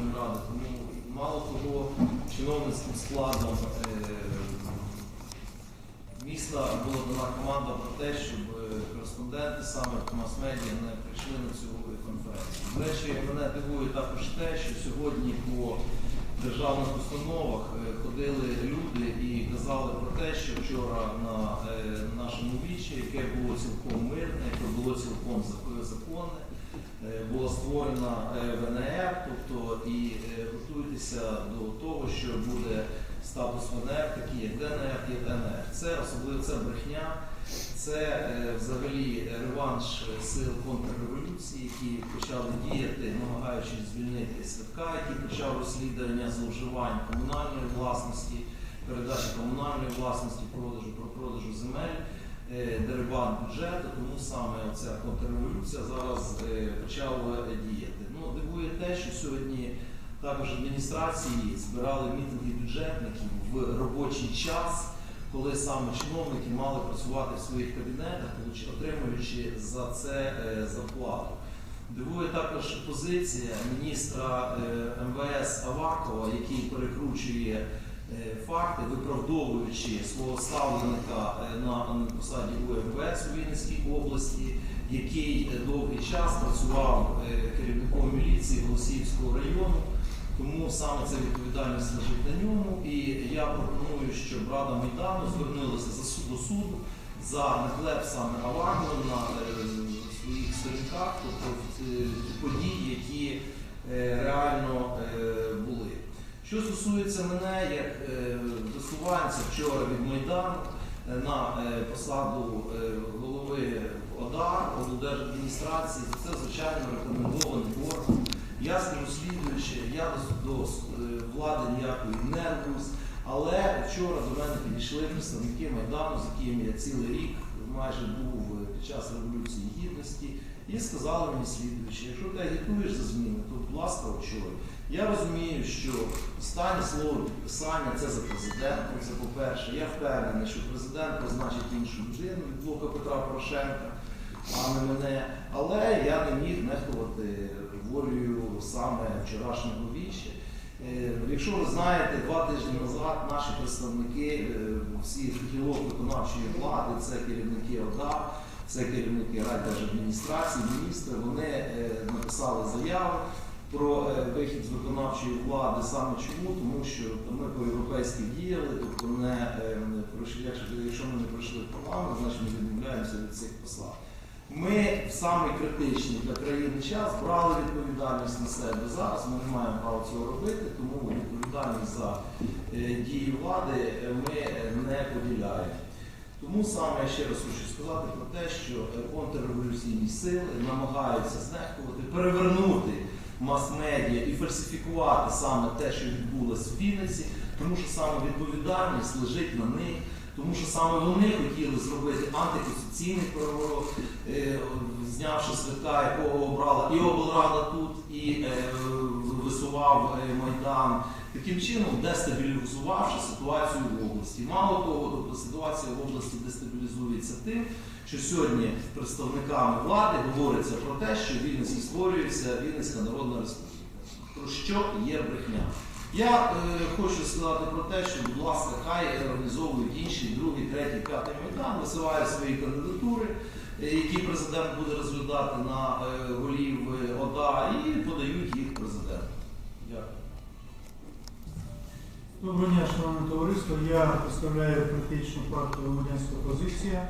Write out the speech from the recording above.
Ради. Тому мало того, чиновницьким складом е, міста була дана команда про те, щоб е, кореспонденти саме мас-медіа не прийшли на цю конференцію. До речі, мене дивує також те, що сьогодні по державних установах е, ходили люди і казали про те, що вчора на нашому вічі, яке було цілком мирне, яке було цілком законне була створена е, ВНР, тобто і е, готуйтеся до того, що буде статус ВНР, такий як ДНР і ДНР. Це особливо це брехня, це е, взагалі реванш сил контрреволюції, які почали діяти, намагаючись звільнити святка, який почав розслідування зловживань комунальної власності, передачі комунальної власності, продажу про продажу земель. Е, Дерибан бюджету, тому саме ця контрреволюція зараз е, почала діяти. Ну, дивує те, що сьогодні також адміністрації збирали мітинги бюджетників в робочий час, коли саме чиновники мали працювати в своїх кабінетах, отримуючи за це е, зарплату. Дивує також позиція міністра МВС Авакова, який перекручує факти, виправдовуючи свого ставленика е, на посаді УМВС у Вінницькій області, який е, довгий час працював е, керівником міліції Голосіївського району. Тому саме ця відповідальність лежить на ньому. І я пропоную, щоб Рада Майдану звернулася за суд до суду за наклеп саме Авакова на е, своїх сторінках, тобто е, події, які е, реально е, були. Що стосується мене як е, висуванця вчора від Майдану е, на е, посаду е, голови ОДА, облдержадміністрації, це звичайно рекомендований орган. Я скажу слідуючи, я до, е, влади ніякої не рвусь, але вчора до мене підійшли представники Майдану, з якими я цілий рік майже був е, під час Революції Гідності, і сказали мені слідуючи, якщо ти агітуєш за зміни, то будь ласка, очолюй. Я розумію, що останнє слово підписання це за президентом, це по-перше. Я впевнений, що президент призначить іншу людину від блоку Петра Порошенка, а не мене. Але я не міг нехтувати волею саме вчорашнього вічі. Е, Якщо ви знаєте, два тижні назад наші представники е, всіх гілок виконавчої влади, це керівники ОДА, це керівники райдержадміністрації, міністри, вони е, написали заяву про е, вихід з виконавчої влади саме чому, тому що ми по-європейськи діяли, тобто не, е, пройшли, якщо, ми не пройшли в парламент, значить ми відмовляємося від цих посад. Ми в самий критичний для країни час брали відповідальність на себе. Зараз ми не маємо права цього робити, тому відповідальність за е, дії влади ми не поділяємо. Тому саме ще раз хочу сказати про те, що контрреволюційні сили намагаються знехтувати, перевернути мас-медіа і фальсифікувати саме те, що відбулося в Вінниці, тому що саме відповідальність лежить на них. Тому що саме вони хотіли зробити антиконституційний переворот, е, знявши святка, якого обрала і облрада тут, і е, висував е, Майдан, таким чином дестабілізувавши ситуацію в області. Мало того, тобто ситуація в області дестабілізується тим, що сьогодні представниками влади говориться про те, що в Вінниці створюється Вінницька Народна Республіка. Про що є брехня? Я е, хочу сказати про те, що, будь ласка, хай організовують інші, другий, третій, п'ятий майдан, висувають свої кандидатури, е, які президент буде розглядати на е, голів е, ОДА, і подають їх Доброго дня, шановне товариство. Я представляю політичну партію громадянська позиція.